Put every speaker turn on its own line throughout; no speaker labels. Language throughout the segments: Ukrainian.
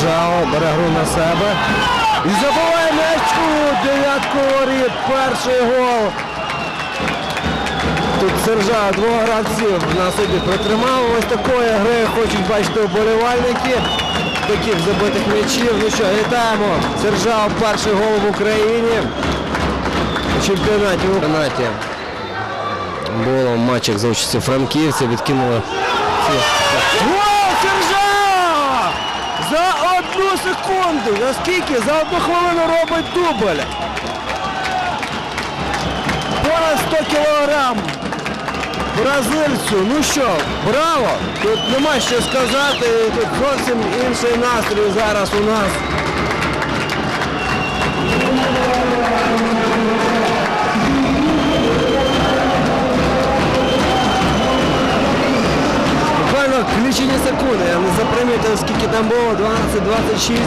Сержао бере гру на себе. І забиває м'яч у дев'ятку воріт. Перший гол. Тут Сержао двох гравців на собі притримав. Ось такої гри хочуть бачити вболівальники. Таких забитих м'ячів. Ну що, вітаємо. Сержао перший гол в Україні. У чемпіонаті в чемпіонаті. Було в матчах за участі франківців. Відкинули. Гол Сержао! За одну секунду! За скільки? За одну хвилину робить дубль. Понад 100 кілограм бразильцю. Ну що, браво! Тут нема що сказати. Тут зовсім інший настрій зараз у нас. Лічені секунди. Не запримітив, скільки там було. 12-26.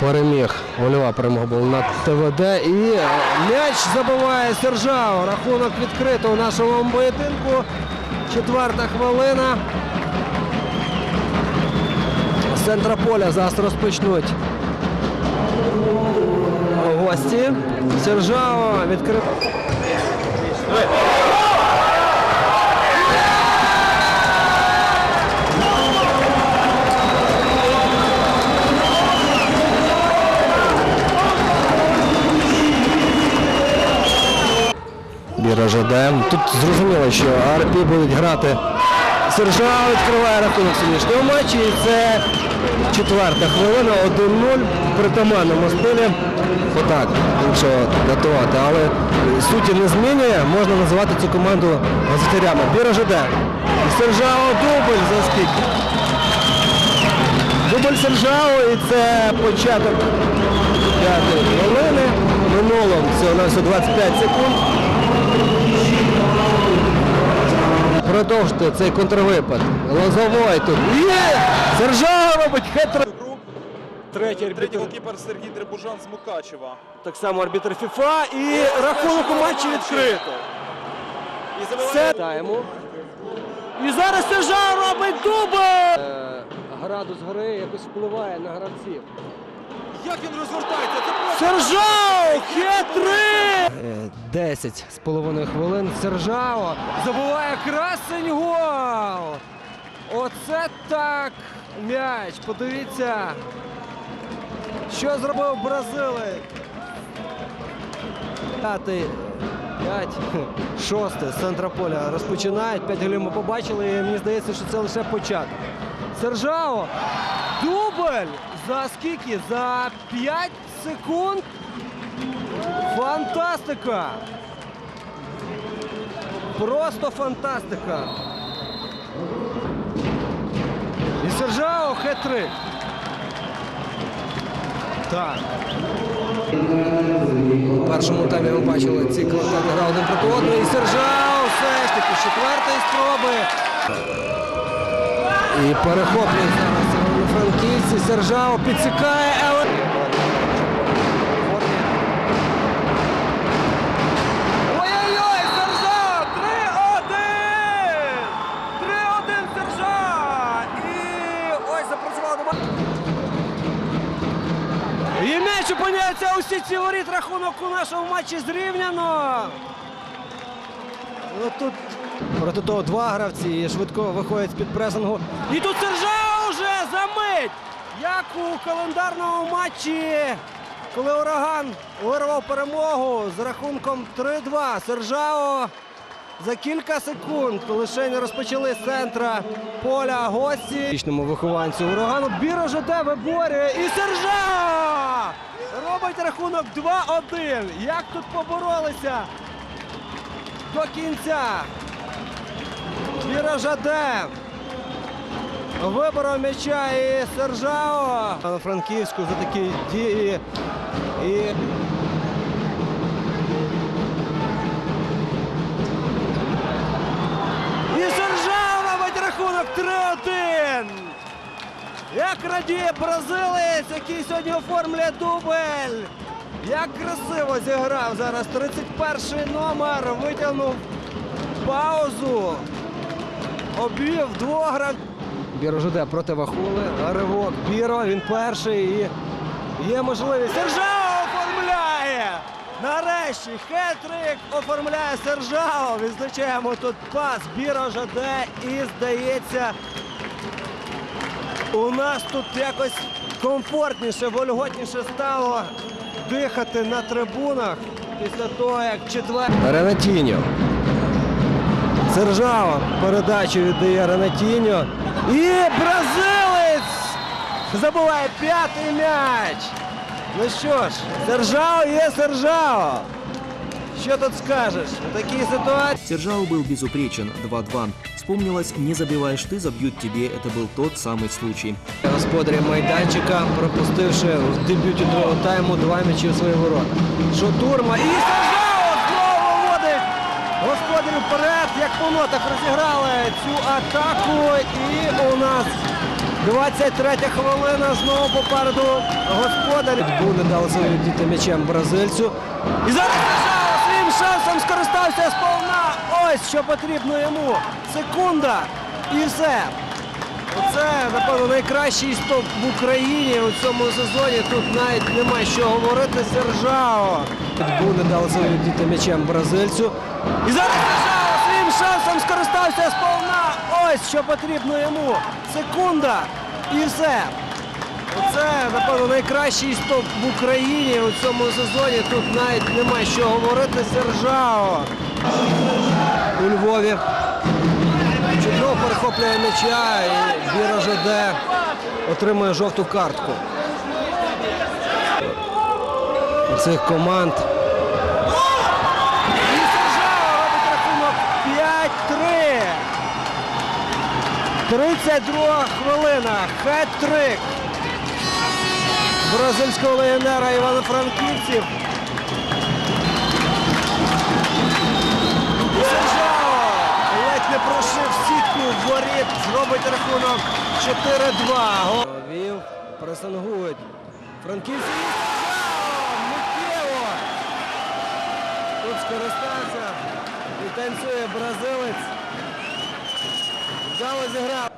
Переміг. Гольова перемога була на ТВД. І е, м'яч забиває Сержао. Рахунок відкрито у нашому поєдинку. Четверта хвилина. З центра поля зараз розпочнуть гості. Сержао відкрив. Біра ЖД. Тут зрозуміло, що Арпі будуть грати. Сержао відкриває рахунок сьогоднішнього матчі. І це четверта хвилина, 1-0 в притаманному стилі. Отак, якщо датувати. Але суті не змінює, можна називати цю команду газетарями. Біра ЖД. Сержао дубль за скільки. Дубль Сержао і це початок п'ятої хвилини. Минуло всього на всього 25 секунд. Продовжити цей контрвипад. Лозовой тут. Є! Сержао робить
гру.
Третій
Третій
арбітр.
голкіпер Сергій Дребужан з Мукачева.
Так само арбітр ФІФА і рахунок у матчі відкрито.
І
Все таємо. І зараз Сержао робить дубль! Градус гри якось впливає на гравців.
Як він розгортається?
Сержао! Хет-трик! 10 з половиною хвилин. Сержао забуває красень гол! Оце так м'яч. Подивіться, що зробив бразилець. П'ятий, п'ять, шосте з центра поля розпочинають. П'ять голів ми побачили. І мені здається, що це лише початок. Сержао, дубль за скільки? За 5 секунд. Фантастика! Просто фантастика! І Сержао хет-трик. Так. У першому таймі ми бачили цикл так грав один проти одного. І Сержао все ж таки четвертої спроби. І перехоплює зараз франківці. Сержао підсікає, але. Ой-ой-ой, Сержа! 3-1! 3-1 Сержа! І ось запрацював дома. І м'яч опиняється у сітці воріт. Рахунок у нашому матчі зрівняно. Ну, проти того два гравці швидко виходять з-під пресингу. І тут Сержа вже! Як у календарному матчі, коли ураган вирвав перемогу з рахунком 3-2. Сержао за кілька секунд лише не розпочали з центра поля гості. Вічному вихованцю урагану Біро ЖД виборює і Сержао робить рахунок 2-1. Як тут поборолися до кінця. Біро ЖД виборов м'яча і Сержао на Франківську за такі дії. І І Сержао рахунок 3-1. Як радіє бразилець, який сьогодні оформлює дубль. Як красиво зіграв зараз 31 номер. Витягнув паузу. Обвів двох грав. Біро жде проти Вахули. Ривок Біро. Він перший. І є можливість. Сержао оформляє! Нарешті хетрик оформляє Сержао. Відзначаємо тут пас. Біро жде і здається. У нас тут якось комфортніше, вольготніше стало дихати на трибунах після того, як четвер... Ренатіньо. Сержава передачу віддає Ренатіньо. І бразилець забуває п'ятий м'яч. Ну що ж, Сержао є Сержао. Що тут скажеш у такій ситуації?
Сержао был безупречен 2-2. Вспомнилось «Не забиваешь ты, забьют тебе». Это был тот самый случай.
Господарі майданчика, пропустивши в дебюті другого тайму два м'ячі у свої ворота. Шотурма і Сержао знову вводить господарів Вперед, як по нотах розіграли цю атаку. І у нас 23 хвилина знову попереду господарі. Буде дали заволодіти м'ячем бразильцю. І зараз своїм шансом скористався сповна. Ось що потрібно йому. Секунда. І все. Це, напевно, найкращий стоп в Україні у цьому сезоні. Тут навіть нема що говорити. Сержао. Буде дали заволодіти м'ячем бразильцю. І зараз своїм шансом скористався сповна. Ось що потрібно йому. Секунда. І все. Це, напевно, найкращий стоп в Україні у цьому сезоні. Тут навіть нема що говорити. Сержао. У Львові. Чудово перехоплює м'яча і Віра Жаде отримує жовту картку. У цих команд. 32 хвилина. Хет-трик. Бразильського легіонера Івано-Франківців. Сержао ледь не прошив сітку воріт, зробить рахунок 4-2. Гол. Вів, пресингують. Франківці! Миттєво! Тут скористався і танцює бразилець. Вдало зіграв.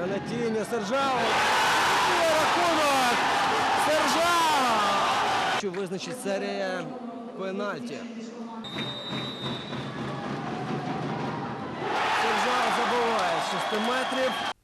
Ренатіння, Сержао. Рахунок! Сержао! Що визначить серія пенальті. Сержао забуває 6 метрів.